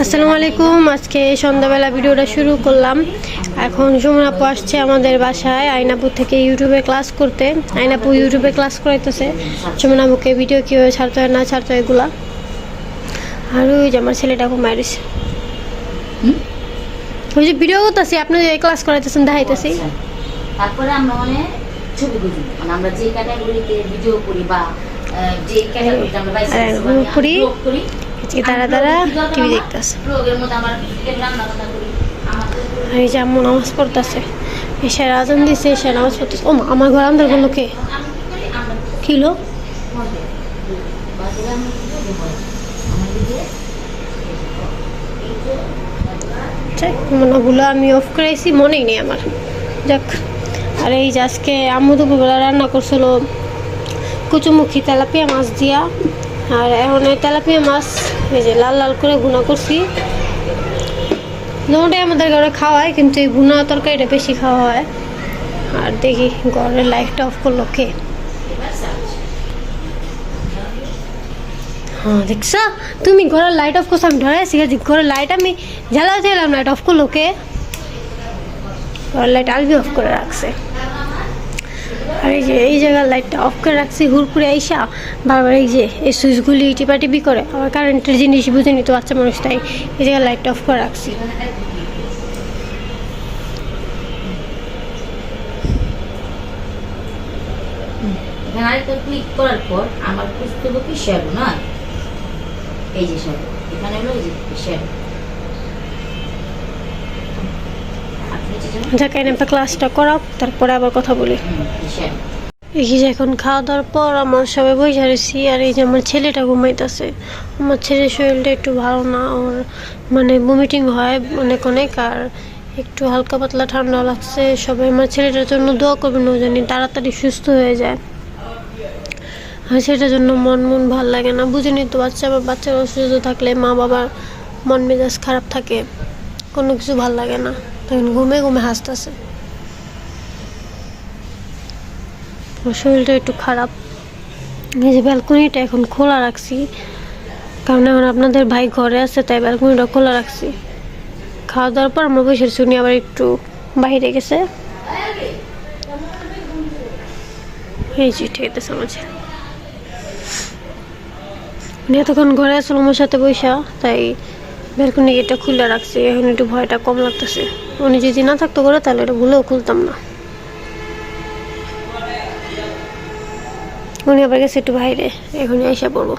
আসসালামু আলাইকুম। আজকে সন্ধ্যাবেলা ভিডিওটা শুরু করলাম। এখন সুমন আপু আসছে আমাদের বাসায়। আইনাপুর থেকে ইউটিউবে ক্লাস করতে। আইনাপু ইউটিউবে ক্লাস করাইতেছে। সুমন আপুকে ভিডিও কীভাবে ছাড়তে হয় না ছাড়তে হয় এগুলা। আর ওই যে আমার ছেলেটা খুব হুম? ওই যে ভিডিও করতেছি আপনি ক্লাস করাইতেছেন দেখাইতেছি। আচ্ছা। তারপরে আমরা মানে ছবি মানে আমরা যে ক্যাটাগরিতে ভিডিও করি বা যে ক্যাটাগরিতে আমরা করি। আজকে তারা তারা টিভি দেখতেছে। আমাদের এই যে আম্মু নামাজ পড়তেছে। এসে আজান দিছে এসে নামাজ পড়তেছে। ও আমার ঘর আন্দার বলল কে? কিলো আমাদের মনেগুলো আমি অফ করেছি মনেই নেই আমার। যাক, আর এই যে আজকে আম্মু দুপুরবেলা রান্না করছিল কুচুমুখী তেলাপিয়া মাছ দিয়া। আর এখন এই তেলাপিয়া মাছ, এই যে লাল লাল করে গুঁড়া করছি। দুটাই আমাদের ঘরে খাওয়ায় কিন্তু এই ভুনা তরকারিটা বেশি খাওয়া হয়। আর দেখি ঘরের লাইটটা অফ করল কে। হ্যাঁ দেখছ? তুমি ঘরের লাইট অফ করছ, আমি ধরাইছি গেছি ঘরের লাইট আমি জ্বালাতে এলাম লাইট অফ করল কে? ঘরের লাইট আলবি অফ করে রাখছে। আর এই যে, এই জায়গার লাইটটা অফ করে রাখছি হুড়পুরে আইসা বারবার এই যে, এই সুইচগুলি টিপাটিপি করে। আবার কারেন্টের জিনিস বুঝে নিত বাচ্চা মানুষ, তাই এই জায়গায় লাইটটা অফ করে রাখছি। ক্লিক করার পর আমার খুঁজতে হবে কি এই যে এখানে হলো যে যাকে এনে ক্লাসটা করাও, তারপরে আবার কথা বলি। এই যে এখন খাওয়া দাওয়ার পর আমার সবাই বই ঝাড়েছি আর এই যে আমার ছেলেটা ঘুমাইতেছে। আমার ছেলের শরীরটা একটু ভালো না, ওর মানে ভমিটিং হয় অনেক অনেক, আর একটু হালকা পাতলা ঠান্ডা লাগছে। সবাই আমার ছেলেটার জন্য দোয়া করবেন, ও জানি তাড়াতাড়ি সুস্থ হয়ে যায়। আর সেটার জন্য মন মন ভালো লাগে না, বুঝিনি তো, বাচ্চা বা বাচ্চার অসুস্থ থাকলে মা বাবার মন মেজাজ খারাপ থাকে। কোনো কিছু ভালো লাগে না। তখন ঘুমে ঘুমে হাসতেছে। শরীরটা একটু খারাপ। এই যে ব্যালকনিটা এখন খোলা রাখছি। কারণ এখন আপনাদের ভাই ঘরে আছে, তাই ব্যালকনিটা খোলা রাখছি। খাওয়া দাওয়ার পর আমরা বসে শুনি আবার একটু বাইরে গেছে। এই ঠিক আছে, আমার এতক্ষণ ঘরে আসলো আমার সাথে বৈশা তাই ব্যালকনি গেটটা খুলে রাখছে। এখন একটু ভয়টা কম লাগতেছে। উনি যদি না থাকতো করে তাহলে এটা ভুলেও খুলতাম না। উনি আবার গেছে একটু বাইরে। এখনই এসে পড়ব।